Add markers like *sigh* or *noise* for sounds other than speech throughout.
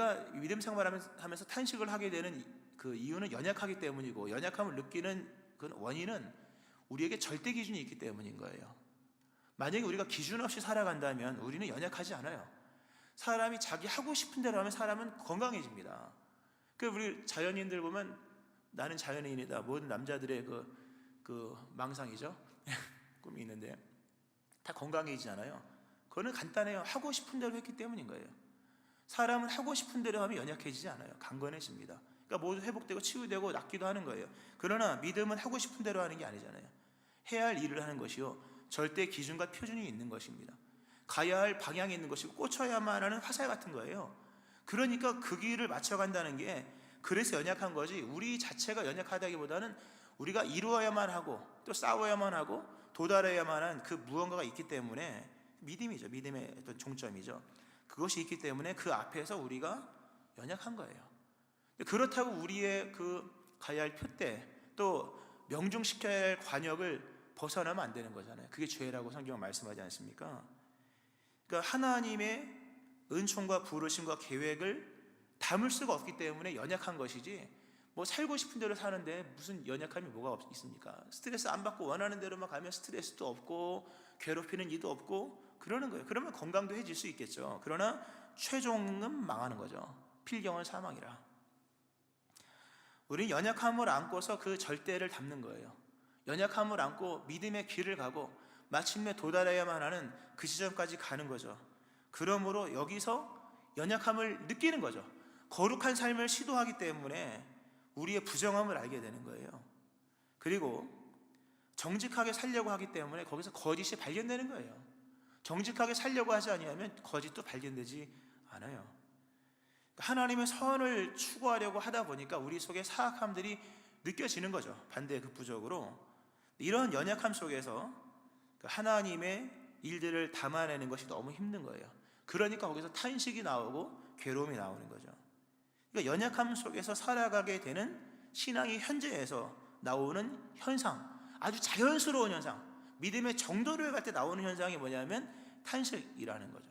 우리가 믿음 생활하면서 탄식을 하게 되는 그 이유는 연약하기 때문이고 연약함을 느끼는 그 원인은 우리에게 절대 기준이 있기 때문인 거예요. 만약에 우리가 기준 없이 살아간다면 우리는 연약하지 않아요. 사람이 자기 하고 싶은 대로 하면 사람은 건강해집니다. 그 우리 자연인들 보면 나는 자연인이다. 모든 남자들의 그, 그 망상이죠. *laughs* 꿈이 있는데 다 건강해지잖아요. 그거는 간단해요. 하고 싶은 대로 했기 때문인 거예요. 사람은 하고 싶은 대로 하면 연약해지지 않아요. 강건해집니다. 그러니까 모두 회복되고 치유되고 낫기도 하는 거예요. 그러나 믿음은 하고 싶은 대로 하는 게 아니잖아요. 해야 할 일을 하는 것이요. 절대 기준과 표준이 있는 것입니다. 가야 할 방향이 있는 것이고 꽂혀야만 하는 화살 같은 거예요. 그러니까 그 길을 맞춰간다는 게 그래서 연약한 거지 우리 자체가 연약하다기보다는 우리가 이루어야만 하고 또 싸워야만 하고 도달해야만 한 그 무언가가 있기 때문에 믿음이죠. 믿음의 어떤 종점이죠. 그것이 있기 때문에 그 앞에서 우리가 연약한 거예요. 그렇다고 우리의 그 가야 할 표대 또 명중시켜야 할 관역을 벗어나면 안 되는 거잖아요. 그게 죄라고 성경은 말씀하지 않습니까? 그러니까 하나님의 은총과 부르심과 계획을 담을 수가 없기 때문에 연약한 것이지 뭐 살고 싶은 대로 사는데 무슨 연약함이 뭐가 없, 있습니까? 스트레스 안 받고 원하는 대로만 가면 스트레스도 없고 괴롭히는 이도 없고 그러는 거예요. 그러면 건강도 해질 수 있겠죠. 그러나 최종은 망하는 거죠. 필경은 사망이라. 우리는 연약함을 안고서 그 절대를 담는 거예요. 연약함을 안고 믿음의 길을 가고 마침내 도달해야만 하는 그 지점까지 가는 거죠. 그러므로 여기서 연약함을 느끼는 거죠. 거룩한 삶을 시도하기 때문에 우리의 부정함을 알게 되는 거예요. 그리고 정직하게 살려고 하기 때문에 거기서 거짓이 발견되는 거예요. 정직하게 살려고 하지 아니하면 거짓도 발견되지 않아요. 하나님의 선을 추구하려고 하다 보니까 우리 속에 사악함들이 느껴지는 거죠. 반대 극부적으로. 이런 연약함 속에서 그 하나님의 일들을 담아내는 것이 너무 힘든 거예요. 그러니까 거기서 탄식이 나오고 괴로움이 나오는 거죠. 그러니까 연약함 속에서 살아가게 되는 신앙이 현재에서 나오는 현상, 아주 자연스러운 현상, 믿음의 정도를 갈 때 나오는 현상이 뭐냐면 탄식이라는 거죠.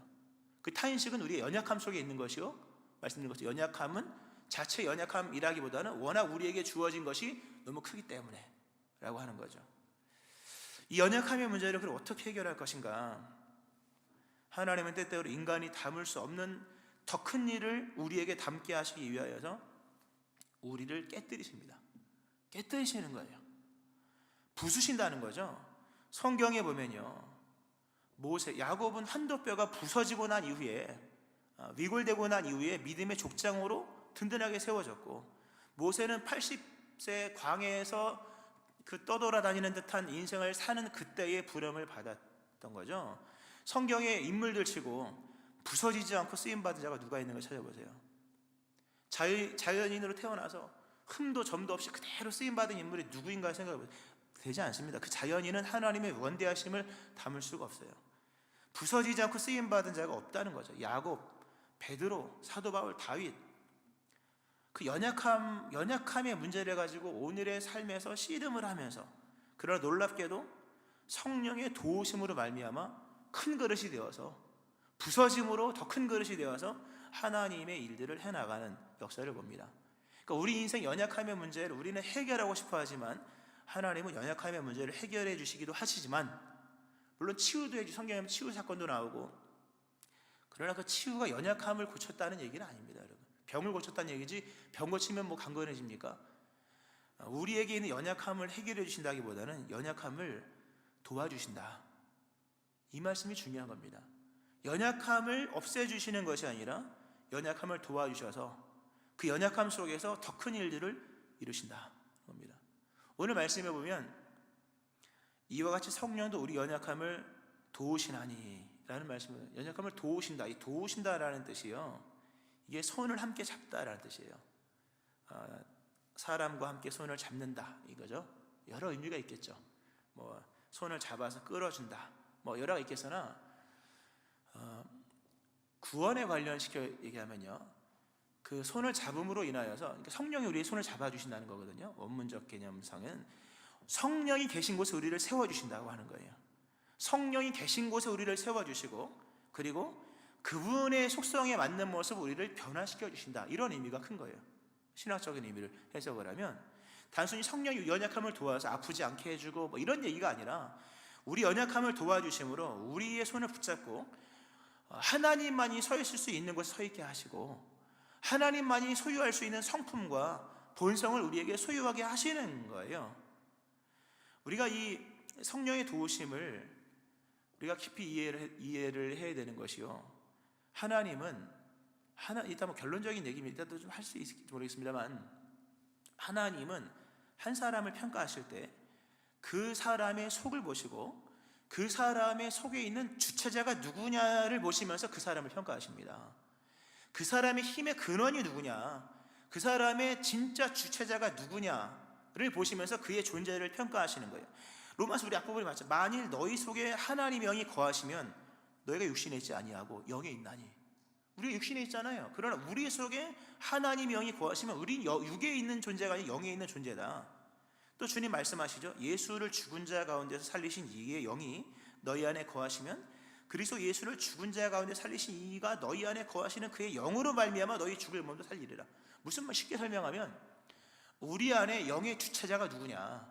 그 탄식은 우리의 연약함 속에 있는 것이요. 말씀드린 것처럼 연약함은 자체 연약함이라기보다는 워낙 우리에게 주어진 것이 너무 크기 때문에 라고 하는 거죠. 이 연약함의 문제를 그럼 어떻게 해결할 것인가? 하나님은 때때로 인간이 담을 수 없는 더 큰 일을 우리에게 담게 하시기 위하여서 우리를 깨뜨리십니다. 깨뜨리시는 거예요. 부수신다는 거죠. 성경에 보면요. 모세, 야곱은 한도 뼈가 부서지고 난 이후에 아, 위골되고 난 이후에 믿음의 족장으로 든든하게 세워졌고 모세는 80세 광해에서 그 떠돌아다니는 듯한 인생을 사는 그때의 부름을 받았던 거죠. 성경의 인물들 치고 부서지지 않고 쓰임 받은 자가 누가 있는 걸 찾아보세요. 자유, 자연인으로 태어나서 흠도 점도 없이 그대로 쓰임 받은 인물이 누구인가 생각해 보세요. 되지 않습니다. 그 자연인은 하나님의 원대하심을 담을 수가 없어요. 부서지지 않고 쓰임 받은 자가 없다는 거죠. 야곱, 베드로, 사도 바울, 다윗. 그 연약함, 연약함의 문제를 가지고 오늘의 삶에서 씨름을 하면서 그러나 놀랍게도 성령의 도우심으로 말미암아 큰 그릇이 되어서 부서짐으로 더 큰 그릇이 되어서 하나님의 일들을 해 나가는 역사를 봅니다. 그러니까 우리 인생 연약함의 문제를 우리는 해결하고 싶어 하지만 하나님은 연약함의 문제를 해결해 주시기도 하시지만 물론 치유도 해주 성경에 치유 사건도 나오고 그러나 그 치유가 연약함을 고쳤다는 얘기는 아닙니다, 여러분. 병을 고쳤다는 얘기지 병 고치면 뭐 강건해집니까? 우리에게 있는 연약함을 해결해 주신다기보다는 연약함을 도와주신다. 이 말씀이 중요한 겁니다. 연약함을 없애주시는 것이 아니라 연약함을 도와주셔서 그 연약함 속에서 더 큰 일들을 이루신다. 오늘 말씀해 보면 이와 같이 성령도 우리 연약함을 도우시나니 라는 말씀을 연약함을 도우신다. 이 도우신다라는 뜻이요. 이게 손을 함께 잡다라는 뜻이에요. 어, 사람과 함께 손을 잡는다 이거죠. 여러 의미가 있겠죠. 뭐 손을 잡아서 끌어준다. 뭐 여러 가 있겠으나 어, 구원에 관련시켜 얘기하면요. 그 손을 잡음으로 인하여서 그러니까 성령이 우리의 손을 잡아주신다는 거거든요. 원문적 개념상은 성령이 계신 곳에 우리를 세워주신다고 하는 거예요. 성령이 계신 곳에 우리를 세워주시고 그리고 그분의 속성에 맞는 모습 우리를 변화시켜 주신다. 이런 의미가 큰 거예요. 신학적인 의미를 해석을 하면 단순히 성령이 연약함을 도와서 아프지 않게 해주고 뭐 이런 얘기가 아니라 우리 연약함을 도와주심으로 우리의 손을 붙잡고 하나님만이 서 있을 수 있는 곳에 서 있게 하시고 하나님만이 소유할 수 있는 성품과 본성을 우리에게 소유하게 하시는 거예요. 우리가 이 성령의 도우심을 우리가 깊이 이해를, 이해를 해야 되는 것이요. 하나님은 하나 이따 뭐 결론적인 얘기입니다. 좀 할 수 있을지 모르겠습니다만 하나님은 한 사람을 평가하실 때 그 사람의 속을 보시고 그 사람의 속에 있는 주체자가 누구냐를 보시면서 그 사람을 평가하십니다. 그 사람의 힘의 근원이 누구냐, 그 사람의 진짜 주체자가 누구냐를 보시면서 그의 존재를 평가하시는 거예요. 로마서 우리 앞부분이 맞죠. 만일 너희 속에 하나님의 영이 거하시면 너희가 육신에 있지 아니하고 영에 있나니. 우리 육신에 있잖아요. 그러나 우리 속에 하나님의 영이 거하시면 우리 육에 있는 존재가 아니라 영에 있는 존재다. 또 주님 말씀하시죠. 예수를 죽은 자 가운데서 살리신 이의 영이 너희 안에 거하시면 그리스도 예수를 죽은 자 가운데 살리신 이가 너희 안에 거하시는 그의 영으로 말미암아 너희 죽을 몸도 살리리라. 무슨 말 쉽게 설명하면 우리 안에 영의 주체자가 누구냐?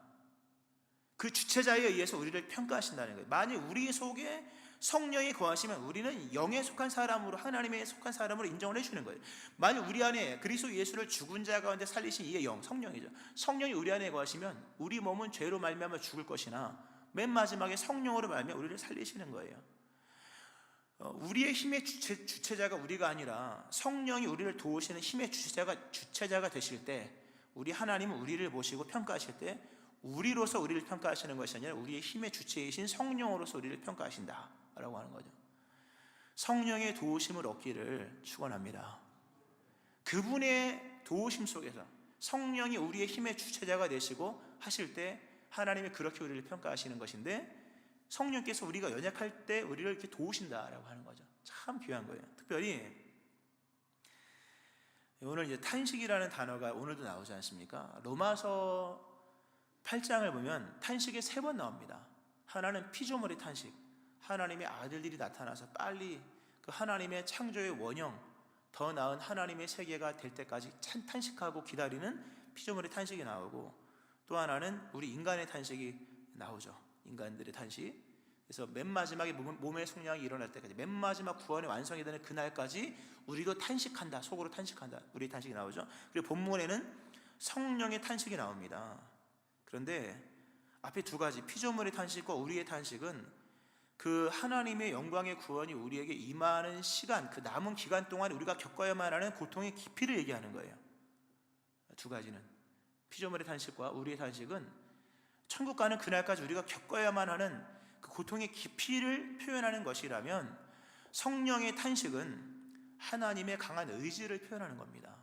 그 주체자에 의해서 우리를 평가하신다는 거예요. 만일 우리 속에 성령이 거하시면 우리는 영에 속한 사람으로 하나님에 속한 사람으로 인정을 해주는 거예요. 만일 우리 안에 그리스도 예수를 죽은 자 가운데 살리신 이의 영, 성령이죠. 성령이 우리 안에 거하시면 우리 몸은 죄로 말미암아 죽을 것이나 맨 마지막에 성령으로 말미암아 우리를 살리시는 거예요. 어, 우리의 힘의 주체, 주체자가 우리가 아니라 성령이 우리를 도우시는 힘의 주체자가 주체자가 되실 때 우리 하나님은 우리를 보시고 평가하실 때 우리로서 우리를 평가하시는 것이 아니라 우리의 힘의 주체이신 성령으로서 우리를 평가하신다라고 하는 거죠. 성령의 도우심을 얻기를 축원합니다. 그분의 도우심 속에서 성령이 우리의 힘의 주체자가 되시고 하실 때 하나님이 그렇게 우리를 평가하시는 것인데 성령께서 우리가 연약할 때 우리를 이렇게 도우신다라고 하는 거죠. 참 귀한 거예요. 특별히 오늘 이제 탄식이라는 단어가 오늘도 나오지 않습니까? 로마서 8장을 보면 탄식이 세 번 나옵니다. 하나는 피조물의 탄식, 하나님의 아들들이 나타나서 빨리 그 하나님의 창조의 원형, 더 나은 하나님의 세계가 될 때까지 탄식하고 기다리는 피조물의 탄식이 나오고 또 하나는 우리 인간의 탄식이 나오죠. 인간들의 탄식. 그래서 맨 마지막에 몸의 속량이 일어날 때까지 맨 마지막 구원이 완성이 되는 그날까지 우리도 탄식한다. 속으로 탄식한다. 우리 탄식이 나오죠. 그리고 본문에는 성령의 탄식이 나옵니다. 그런데 앞에 두 가지 피조물의 탄식과 우리의 탄식은 그 하나님의 영광의 구원이 우리에게 임하는 시간, 그 남은 기간 동안 우리가 겪어야만 하는 고통의 깊이를 얘기하는 거예요. 두 가지는 피조물의 탄식과 우리의 탄식은 천국 가는 그날까지 우리가 겪어야만 하는 그 고통의 깊이를 표현하는 것이라면 성령의 탄식은 하나님의 강한 의지를 표현하는 겁니다.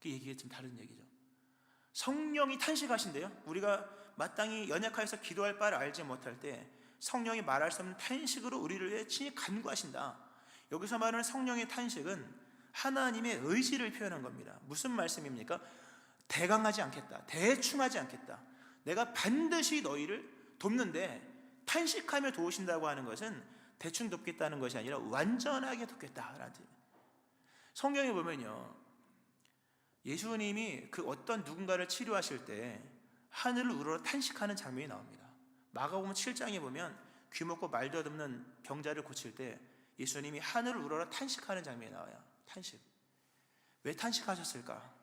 그 얘기가 좀 다른 얘기죠. 성령이 탄식하신대요. 우리가 마땅히 연약하여서 기도할 바를 알지 못할 때 성령이 말할 수 없는 탄식으로 우리를 위해 친히 간구하신다. 여기서 말하는 성령의 탄식은 하나님의 의지를 표현한 겁니다. 무슨 말씀입니까? 대강하지 않겠다. 대충하지 않겠다. 내가 반드시 너희를 돕는데 탄식하며 도우신다고 하는 것은 대충 돕겠다는 것이 아니라 완전하게 돕겠다라는 성경에 보면요. 예수님이 그 어떤 누군가를 치료하실 때 하늘을 우러러 탄식하는 장면이 나옵니다. 마가복음 7장에 보면 귀 먹고 말도 없는 병자를 고칠 때 예수님이 하늘을 우러러 탄식하는 장면이 나와요. 탄식. 왜 탄식하셨을까?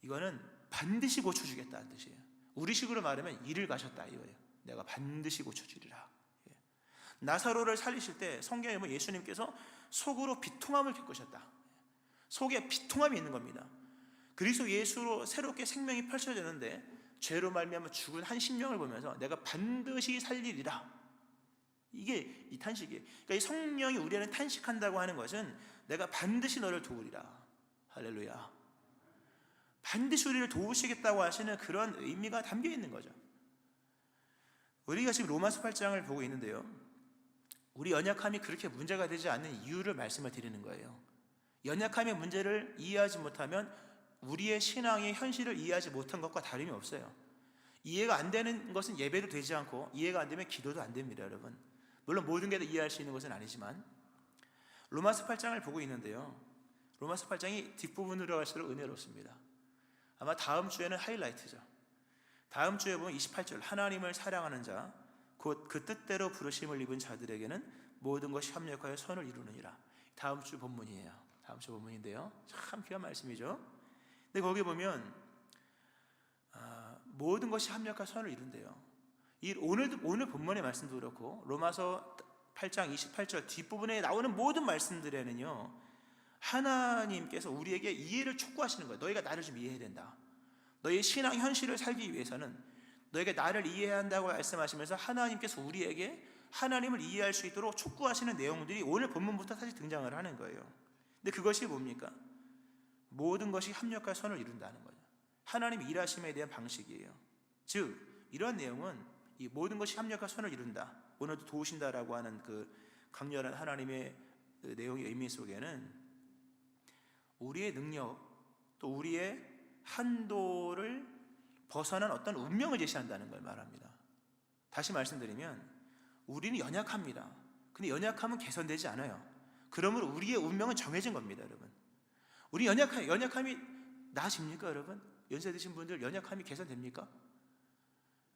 이거는 반드시 고쳐주겠다는 뜻이에요. 우리식으로 말하면 일을 가셨다 이거예요. 내가 반드시 고쳐주리라. 예. 나사로를 살리실 때 성경에 보면 예수님께서 속으로 비통함을 겪으셨다. 속에 비통함이 있는 겁니다. 그리스도 예수로 새롭게 생명이 펼쳐지는데 죄로 말미암아 죽은 한 심령을 보면서 내가 반드시 살리리라. 이게 이 탄식이에요. 그러니까 이 성령이 우리 안에 탄식한다고 하는 것은 내가 반드시 너를 도우리라. 할렐루야. 반드시 우리를 도우시겠다고 하시는 그런 의미가 담겨 있는 거죠. 우리가 지금 로마서 8장을 보고 있는데요. 우리 연약함이 그렇게 문제가 되지 않는 이유를 말씀을 드리는 거예요. 연약함의 문제를 이해하지 못하면 우리의 신앙의 현실을 이해하지 못한 것과 다름이 없어요. 이해가 안 되는 것은 예배도 되지 않고 이해가 안 되면 기도도 안 됩니다, 여러분. 물론 모든 게 다 이해할 수 있는 것은 아니지만 로마서 8장을 보고 있는데요. 로마서 8장이 뒷부분으로 갈수록 은혜롭습니다. 아마 다음 주에는 하이라이트죠. 다음 주에 보면 28절 하나님을 사랑하는 자 곧 그 뜻대로 부르심을 입은 자들에게는 모든 것이 합력하여 선을 이루느니라. 다음 주 본문이에요. 다음 주 본문인데요. 참 귀한 말씀이죠. 근데 거기 보면 아, 모든 것이 합력하여 선을 이룬대요. 이 오늘 오늘 본문의 말씀도 그렇고 로마서 8장 28절 뒷부분에 나오는 모든 말씀들에는요. 하나님께서 우리에게 이해를 촉구하시는 거예요. 너희가 나를 좀 이해해야 된다. 너희 신앙 현실을 살기 위해서는 너에게 나를 이해해야 한다고 말씀하시면서 하나님께서 우리에게 하나님을 이해할 수 있도록 촉구하시는 내용들이 오늘 본문부터 사실 등장을 하는 거예요. 근데 그것이 뭡니까? 모든 것이 합력할 선을 이룬다는 거죠. 하나님 일하심에 대한 방식이에요. 즉 이러한 내용은 이 모든 것이 합력할 선을 이룬다. 오늘도 도우신다라고 하는 그 강렬한 하나님의 그 내용의 의미 속에는 우리의 능력 또 우리의 한도를 벗어난 어떤 운명을 제시한다는 걸 말합니다. 다시 말씀드리면 우리는 연약합니다. 근데 연약함은 개선되지 않아요. 그러므로 우리의 운명은 정해진 겁니다, 여러분. 우리 연약함, 연약함이 나아집니까, 여러분? 연세 드신 분들 연약함이 개선됩니까?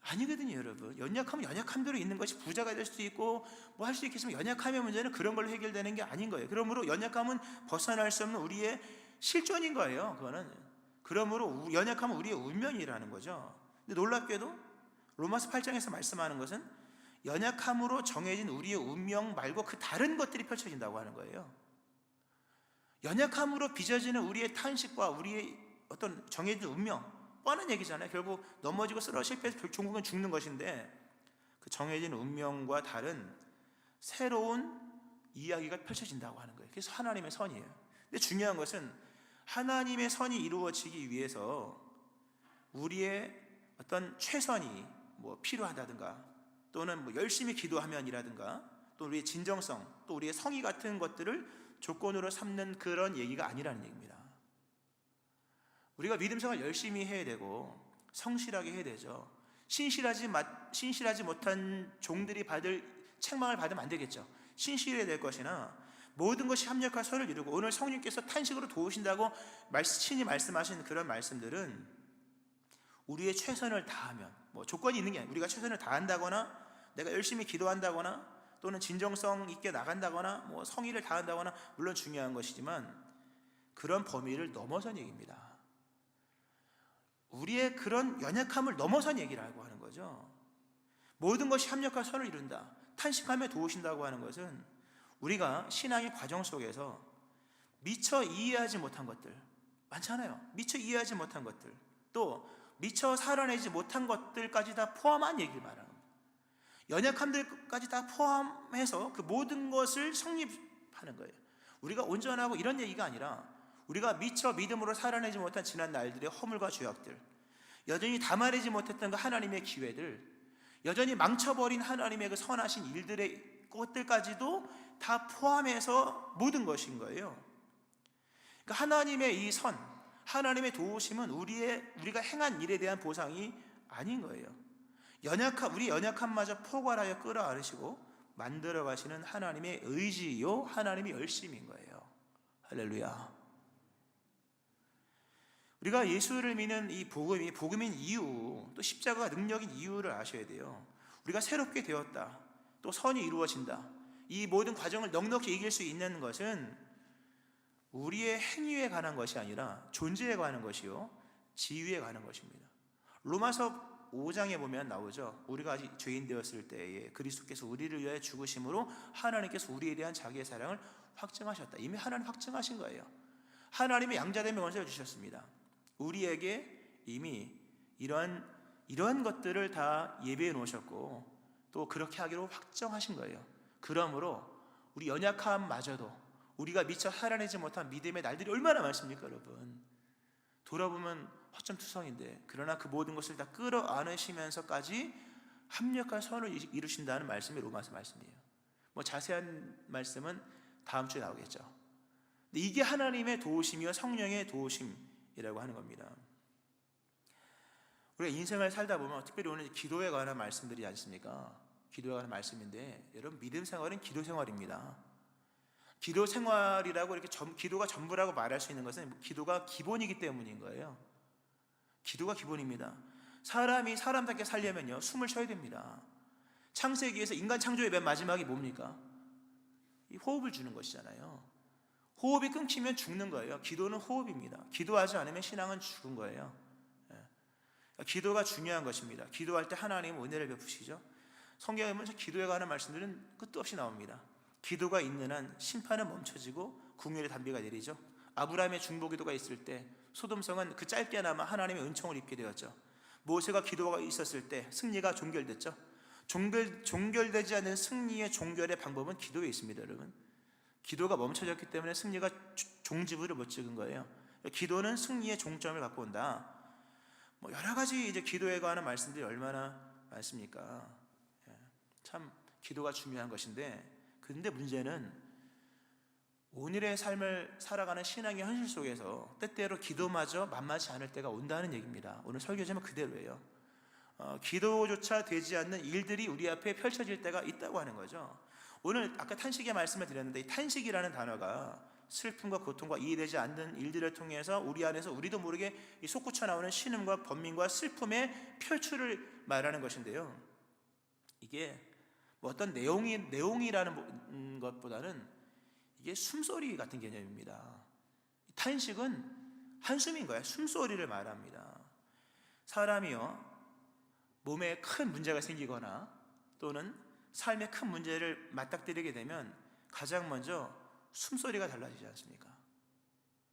아니거든요, 여러분. 연약하면 연약함대로 있는 것이 부자가 될 수도 있고 뭐 할 수 있겠지만 연약함의 문제는 그런 걸로 해결되는 게 아닌 거예요. 그러므로 연약함은 벗어날 수 없는 우리의 실존인 거예요. 그거는. 그러므로 연약함은 우리의 운명이라는 거죠. 근데 놀랍게도 로마서 8장에서 말씀하는 것은 연약함으로 정해진 우리의 운명 말고 그 다른 것들이 펼쳐진다고 하는 거예요. 연약함으로 빚어지는 우리의 탄식과 우리의 어떤 정해진 운명, 뻔한 얘기잖아요. 결국 넘어지고 쓰러 실패해서 종국은 죽는 것인데 그 정해진 운명과 다른 새로운 이야기가 펼쳐진다고 하는 거예요. 그래서 하나님의 선이에요. 근데 중요한 것은 하나님의 선이 이루어지기 위해서 우리의 어떤 최선이 뭐 필요하다든가 또는 뭐 열심히 기도하면이라든가 또 우리의 진정성 또 우리의 성의 같은 것들을 조건으로 삼는 그런 얘기가 아니라는 얘기입니다. 우리가 믿음 생활 열심히 해야 되고 성실하게 해야 되죠. 신실하지 마- 신실하지 못한 종들이 받을 책망을 받으면 안 되겠죠. 신실해야 될 것이나 모든 것이 합력할 선을 이루고 오늘 성령께서 탄식으로 도우신다고 말씀 친히 말씀하신 그런 말씀들은 우리의 최선을 다하면 뭐 조건이 있는 게 아니라 우리가 최선을 다한다거나 내가 열심히 기도한다거나 또는 진정성 있게 나간다거나 뭐 성의를 다한다거나 물론 중요한 것이지만 그런 범위를 넘어선 얘기입니다. 우리의 그런 연약함을 넘어선 얘기라고 하는 거죠. 모든 것이 합력할 선을 이룬다. 탄식함에 도우신다고 하는 것은 우리가 신앙의 과정 속에서 미처 이해하지 못한 것들 많잖아요. 미처 이해하지 못한 것들 또 미처 살아내지 못한 것들까지 다 포함한 얘기를 말하는 겁니다. 연약함들까지 다 포함해서 그 모든 것을 성립하는 거예요. 우리가 온전하고 이런 얘기가 아니라 우리가 미처 믿음으로 살아내지 못한 지난 날들의 허물과 죄악들, 여전히 담아내지 못했던 그 하나님의 기회들, 여전히 망쳐버린 하나님의 그 선하신 일들의 것들까지도 다 포함해서 모든 것인 거예요. 그러니까 하나님의 이 선, 하나님의 도우심은 우리의 우리가 행한 일에 대한 보상이 아닌 거예요. 연약함, 우리 연약함마저 포괄하여 끌어안으시고 만들어 가시는 하나님의 의지요, 하나님의 열심인 거예요. 할렐루야. 우리가 예수를 믿는 이 복음이 복음인 이유, 또 십자가가 능력인 이유를 아셔야 돼요. 우리가 새롭게 되었다. 또 선이 이루어진다. 이 모든 과정을 넉넉히 이길 수 있는 것은 우리의 행위에 관한 것이 아니라 존재에 관한 것이요. 지위에 관한 것입니다. 로마서 5장에 보면 나오죠. 우리가 아직 죄인 되었을 때에 그리스도께서 우리를 위하여 죽으심으로 하나님께서 우리에 대한 자기의 사랑을 확증하셨다. 이미 하나님 확증하신 거예요. 하나님의 양자됨의 원세를 주셨습니다. 우리에게 이미 이런 이러한 것들을 다 예배해 놓으셨고 또 그렇게 하기로 확정하신 거예요. 그러므로 우리 연약함마저도 우리가 미처 살아내지 못한 믿음의 날들이 얼마나 많습니까, 여러분? 돌아보면 허점투성인데 그러나 그 모든 것을 다 끌어안으시면서까지 합력한 선을 이루신다는 말씀이 로마서 말씀이에요. 뭐 자세한 말씀은 다음 주에 나오겠죠. 근데 이게 하나님의 도우심이요 성령의 도우심 이라고 하는 겁니다. 우리가 인생을 살다 보면 특별히 오늘 기도에 관한 말씀들이 않습니까? 기도에 관한 말씀인데 여러분 믿음 생활은 기도 생활입니다. 기도 생활이라고 이렇게 전, 기도가 전부라고 말할 수 있는 것은 기도가 기본이기 때문인 거예요. 기도가 기본입니다. 사람이 사람답게 살려면요 숨을 쉬어야 됩니다. 창세기에서 인간 창조의 맨 마지막이 뭡니까? 이 호흡을 주는 것이잖아요. 호흡이 끊기면 죽는 거예요. 기도는 호흡입니다. 기도하지 않으면 신앙은 죽은 거예요. 예. 기도가 중요한 것입니다. 기도할 때 하나님은 은혜를 베푸시죠. 성경에 보면 기도에 관한 말씀들은 끝도 없이 나옵니다. 기도가 있는 한 심판은 멈춰지고 국률의 담비가 내리죠. 아브라함의 중보기도가 있을 때 소돔성은 그 짧게나마 하나님의 은총을 입게 되었죠. 모세가 기도가 있었을 때 승리가 종결됐죠. 종결, 종결되지 않는 승리의 종결의 방법은 기도에 있습니다, 여러분. 기도가 멈춰졌기 때문에 승리가 종지부를 못 찍은 거예요. 기도는 승리의 종점을 갖고 온다. 뭐 여러 가지 이제 기도에 관한 말씀들이 얼마나 많습니까? 예, 참 기도가 중요한 것인데, 근데 문제는 오늘의 삶을 살아가는 신앙의 현실 속에서 때때로 기도마저 만만치 않을 때가 온다는 얘기입니다. 오늘 설교 제목 그대로예요. 어, 기도조차 되지 않는 일들이 우리 앞에 펼쳐질 때가 있다고 하는 거죠. 오늘 아까 탄식의 말씀을 드렸는데 이 탄식이라는 단어가 슬픔과 고통과 이해되지 않는 일들을 통해서 우리 안에서 우리도 모르게 이 솟구쳐 나오는 신음과 번민과 슬픔의 표출을 말하는 것인데요. 이게 뭐 어떤 내용이 내용이라는 것보다는 이게 숨소리 같은 개념입니다. 탄식은 한숨인 거예요. 숨소리를 말합니다. 사람이요 몸에 큰 문제가 생기거나 또는 삶에 큰 문제를 맞닥뜨리게 되면 가장 먼저 숨소리가 달라지지 않습니까?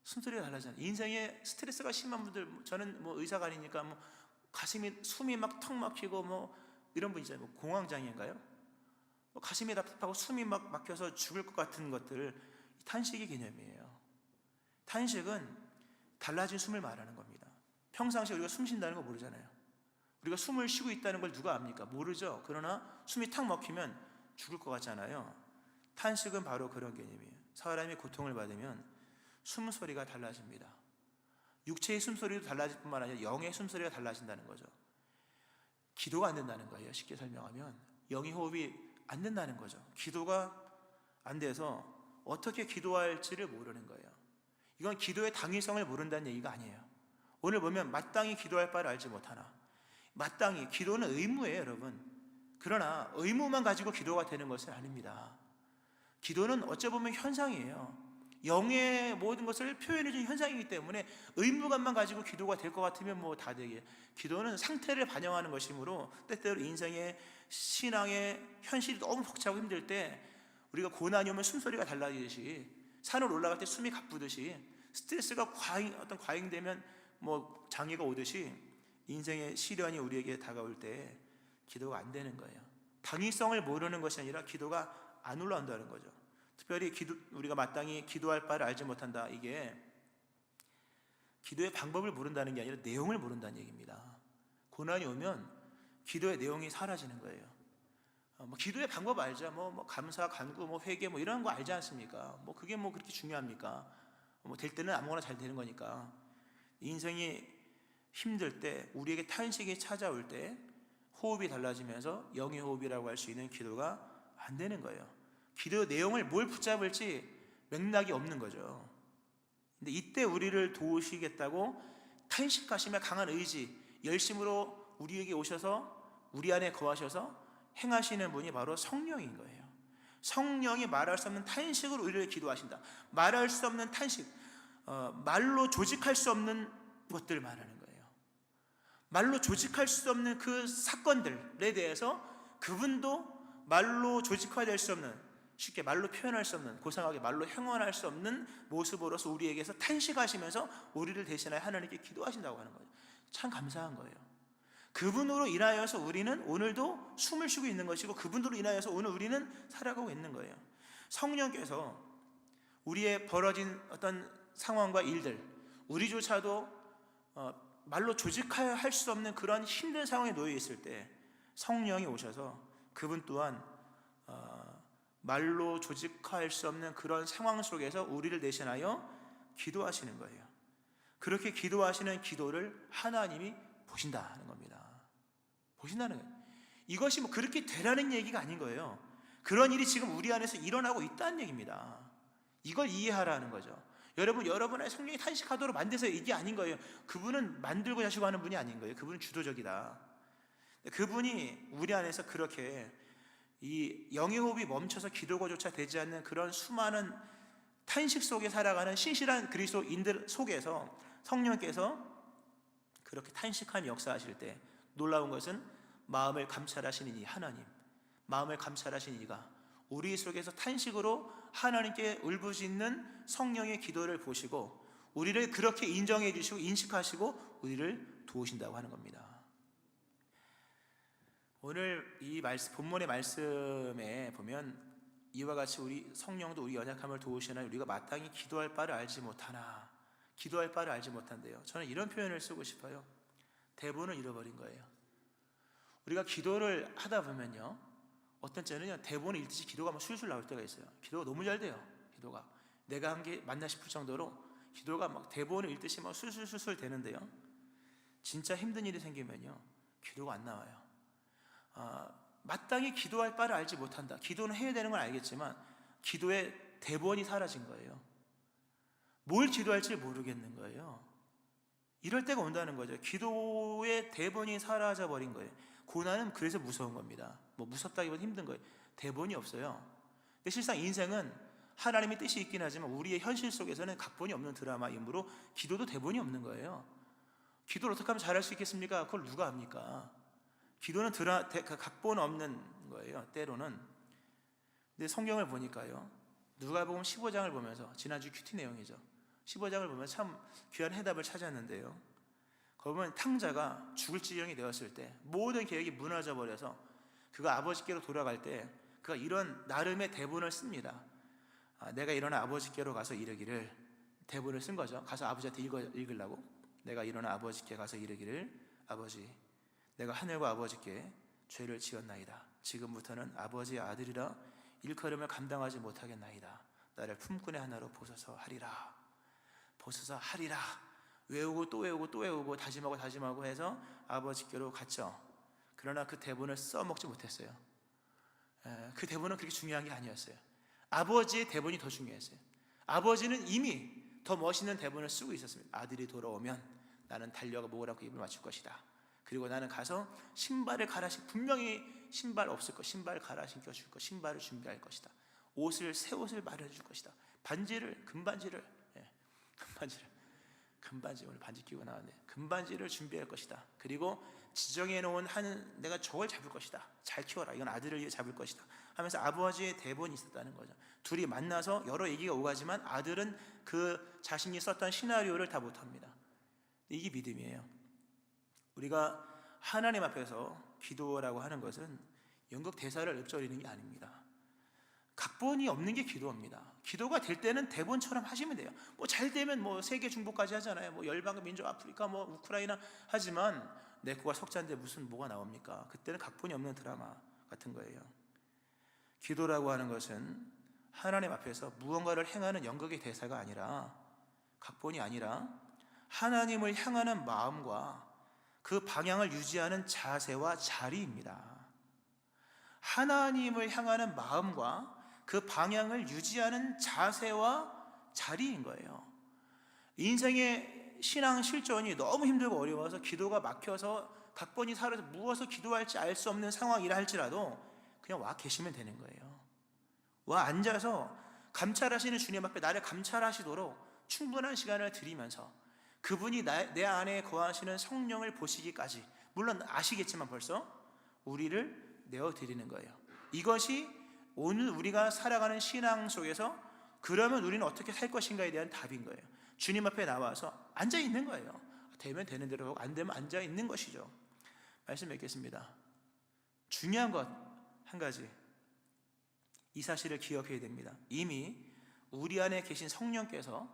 숨소리가 달라지잖아요. 인생에 스트레스가 심한 분들, 저는 뭐 의사가 아니니까 뭐 가슴이 숨이 막 턱 막히고 뭐 이런 분 있잖아요. 뭐 공황장애인가요? 뭐 가슴이 답답하고 숨이 막 막혀서 죽을 것 같은 것들 탄식의 개념이에요. 탄식은 달라진 숨을 말하는 겁니다. 평상시에 우리가 숨 쉰다는 거 모르잖아요. 우리가 숨을 쉬고 있다는 걸 누가 압니까? 모르죠. 그러나 숨이 탁 막히면 죽을 것 같잖아요. 탄식은 바로 그런 개념이에요. 사람이 고통을 받으면 숨소리가 달라집니다. 육체의 숨소리도 달라질 뿐만 아니라 영의 숨소리가 달라진다는 거죠. 기도가 안 된다는 거예요. 쉽게 설명하면 영의 호흡이 안 된다는 거죠. 기도가 안 돼서 어떻게 기도할지를 모르는 거예요. 이건 기도의 당위성을 모른다는 얘기가 아니에요. 오늘 보면 마땅히 기도할 바를 알지 못하나. 마땅히 기도는 의무예요, 여러분. 그러나 의무만 가지고 기도가 되는 것은 아닙니다. 기도는 어찌 보면 현상이에요. 영의 모든 것을 표현해 준 현상이기 때문에 의무감만 가지고 기도가 될 것 같으면 뭐 다 되게. 기도는 상태를 반영하는 것이므로 때때로 인생의 신앙의 현실이 너무 복잡하고 힘들 때 우리가 고난이 오면 숨소리가 달라지듯이 산을 올라갈 때 숨이 가쁘듯이 스트레스가 과잉 어떤 과잉되면 뭐 장애가 오듯이 인생의 시련이 우리에게 다가올 때 기도가 안 되는 거예요. 당위성을 모르는 것이 아니라 기도가 안 올라온다는 거죠. 특별히 기도, 우리가 마땅히 기도할 바를 알지 못한다. 이게 기도의 방법을 모른다는 게 아니라 내용을 모른다는 얘기입니다. 고난이 오면 기도의 내용이 사라지는 거예요. 어, 뭐 기도의 방법 알죠. 뭐, 뭐 감사, 간구, 뭐 회개, 뭐 이런 거 알지 않습니까? 뭐 그게 뭐 그렇게 중요합니까? 뭐 될 때는 아무거나 잘 되는 거니까. 인생이 힘들 때, 우리에게 탄식이 찾아올 때 호흡이 달라지면서 영의 호흡이라고 할 수 있는 기도가 안 되는 거예요. 기도 내용을 뭘 붙잡을지 맥락이 없는 거죠. 근데 이때 우리를 도우시겠다고 탄식하시며 강한 의지, 열심으로 우리에게 오셔서 우리 안에 거하셔서 행하시는 분이 바로 성령인 거예요. 성령이 말할 수 없는 탄식으로 우리를 기도하신다. 말할 수 없는 탄식, 어, 말로 조직할 수 없는 것들 말하는 거예요. 말로 조직할 수 없는 그 사건들에 대해서 그분도 말로 조직화될 수 없는 쉽게 말로 표현할 수 없는 고상하게 말로 형언할 수 없는 모습으로서 우리에게서 탄식하시면서 우리를 대신하여 하나님께 기도하신다고 하는 거예요. 참 감사한 거예요. 그분으로 인하여서 우리는 오늘도 숨을 쉬고 있는 것이고 그분으로 인하여서 오늘 우리는 살아가고 있는 거예요. 성령께서 우리의 벌어진 어떤 상황과 일들, 우리조차도 어, 말로 조직할 수 없는 그런 힘든 상황에 놓여 있을 때 성령이 오셔서 그분 또한 어, 말로 조직할 수 없는 그런 상황 속에서 우리를 대신하여 기도하시는 거예요. 그렇게 기도하시는 기도를 하나님이 보신다는 겁니다. 보신다는 거예요. 이것이 뭐 그렇게 되라는 얘기가 아닌 거예요. 그런 일이 지금 우리 안에서 일어나고 있다는 얘기입니다. 이걸 이해하라는 거죠. 여러분, 여러분의 성령이 탄식하도록 만드서 이게 아닌 거예요. 그분은 만들고 자시고 하는 분이 아닌 거예요. 그분은 주도적이다. 그분이 우리 안에서 그렇게 이 영의 호흡이 멈춰서 기도가조차 되지 않는 그런 수많은 탄식 속에 살아가는 신실한 그리스도인들 속에서 성령께서 그렇게 탄식한 역사하실 때 놀라운 것은 마음을 감찰하시는 이 하나님, 마음을 감찰하시는 이가 우리 속에서 탄식으로 하나님께 울부짖는 성령의 기도를 보시고 우리를 그렇게 인정해 주시고 인식하시고 우리를 도우신다고 하는 겁니다. 오늘 이 말씀, 본문의 말씀에 보면 이와 같이 우리 성령도 우리 연약함을 도우시나 우리가 마땅히 기도할 바를 알지 못하나 기도할 바를 알지 못한대요. 저는 이런 표현을 쓰고 싶어요. 대본을 잃어버린 거예요. 우리가 기도를 하다 보면요. 어떤 때는요. 대본을 읽듯이 기도가 막 술술 나올 때가 있어요. 기도가 너무 잘 돼요. 기도가. 내가 한 게 맞나 싶을 정도로 기도가 막 대본을 읽듯이 막 술술술술 되는데요. 진짜 힘든 일이 생기면요. 기도가 안 나와요. 아, 마땅히 기도할 바를 알지 못한다. 기도는 해야 되는 건 알겠지만 기도의 대본이 사라진 거예요. 뭘 기도할지 모르겠는 거예요. 이럴 때가 온다는 거죠. 기도의 대본이 사라져 버린 거예요. 고난은 그래서 무서운 겁니다. 뭐 무섭다기보다 힘든 거예요. 대본이 없어요. 근데 실상 인생은 하나님의 뜻이 있긴 하지만 우리의 현실 속에서는 각본이 없는 드라마이므로 기도도 대본이 없는 거예요. 기도를 어떻게 하면 잘할 수 있겠습니까? 그걸 누가 합니까? 기도는 드라, 대, 그 각본 없는 거예요. 때로는. 근데 성경을 보니까요. 누가복음 15장을 보면서 지난주 큐티 내용이죠. 15장을 보면 참 귀한 해답을 찾았는데요. 거기 보면 탕자가 죽을 지경이 되었을 때 모든 계획이 무너져 버려서 그가 아버지께로 돌아갈 때 그가 이런 나름의 대본을 씁니다. 아, 내가 일어나 아버지께로 가서 이르기를 대본을 쓴 거죠. 가서 아버지한테 읽어, 읽으려고 내가 일어나 아버지께 가서 이르기를 아버지 내가 하늘과 아버지께 죄를 지었나이다. 지금부터는 아버지의 아들이라 일컬음을 감당하지 못하겠나이다. 나를 품꾼의 하나로 보소서 하리라. 보소서 하리라. 외우고 또 외우고 또 외우고 다짐하고 다짐하고 해서 아버지께로 갔죠. 그러나 그 대본을 써먹지 못했어요. 에, 그 대본은 그렇게 중요한 게 아니었어요. 아버지의 대본이 더 중요했어요. 아버지는 이미 더 멋있는 대본을 쓰고 있었습니다. 아들이 돌아오면 나는 달려가 목을하고 입을 맞출 것이다. 그리고 나는 가서 신발을 갈아 신 분명히 신발 없을 것 신발 갈아 신겨 줄 것 신발을 준비할 것이다. 옷을 새 옷을 마련해 줄 것이다. 반지를 금반지를 예, 금반지를 금반지 오늘 반지 끼고 나왔네. 금반지를 준비할 것이다. 그리고 지정해 놓은 한 내가 저걸 잡을 것이다. 잘 키워라. 이건 아들을 위해 잡을 것이다. 하면서 아버지의 대본이 있었다는 거죠. 둘이 만나서 여러 얘기가 오가지만 아들은 그 자신이 썼던 시나리오를 다 못합니다. 이게 믿음이에요. 우리가 하나님 앞에서 기도라고 하는 것은 연극 대사를 읊조리는 게 아닙니다. 각본이 없는 게 기도입니다. 기도가 될 때는 대본처럼 하시면 돼요. 뭐 잘 되면 뭐 세계 중보까지 하잖아요. 뭐 열방 민족 아프리카 뭐 우크라이나 하지만 내 코가 석자인데 무슨 뭐가 나옵니까? 그때는 각본이 없는 드라마 같은 거예요. 기도라고 하는 것은 하나님 앞에서 무언가를 행하는 연극의 대사가 아니라 각본이 아니라 하나님을 향하는 마음과 그 방향을 유지하는 자세와 자리입니다. 하나님을 향하는 마음과 그 방향을 유지하는 자세와 자리인 거예요. 인생의 신앙 실존이 너무 힘들고 어려워서 기도가 막혀서 각본이 사라져 무엇을 기도할지 알 수 없는 상황이라 할지라도 그냥 와 계시면 되는 거예요. 와 앉아서 감찰하시는 주님 앞에 나를 감찰하시도록 충분한 시간을 드리면서 그분이 나, 내 안에 거하시는 성령을 보시기까지 물론 아시겠지만 벌써 우리를 내어 드리는 거예요. 이것이 오늘 우리가 살아가는 신앙 속에서 그러면 우리는 어떻게 살 것인가에 대한 답인 거예요. 주님 앞에 나와서 앉아 있는 거예요. 되면 되는 대로 하고 안 되면 앉아 있는 것이죠. 말씀 맺겠습니다. 중요한 것 한 가지 이 사실을 기억해야 됩니다. 이미 우리 안에 계신 성령께서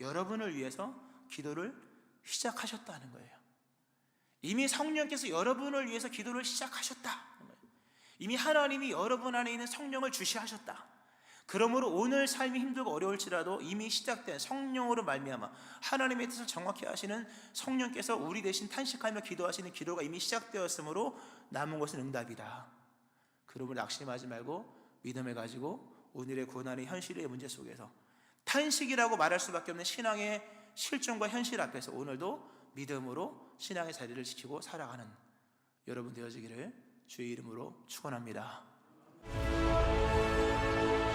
여러분을 위해서 기도를 시작하셨다는 거예요. 이미 성령께서 여러분을 위해서 기도를 시작하셨다. 이미 하나님이 여러분 안에 있는 성령을 주시하셨다. 그러므로 오늘 삶이 힘들고 어려울지라도 이미 시작된 성령으로 말미암아 하나님의 뜻을 정확히 하시는 성령께서 우리 대신 탄식하며 기도하시는 기도가 이미 시작되었으므로 남은 것은 응답이다. 그러므로 낙심하지 말고 믿음을 가지고 오늘의 고난의 현실의 문제 속에서 탄식이라고 말할 수밖에 없는 신앙의 실존과 현실 앞에서 오늘도 믿음으로 신앙의 자리를 지키고 살아가는 여러분 되어지기를 주의 이름으로 축원합니다.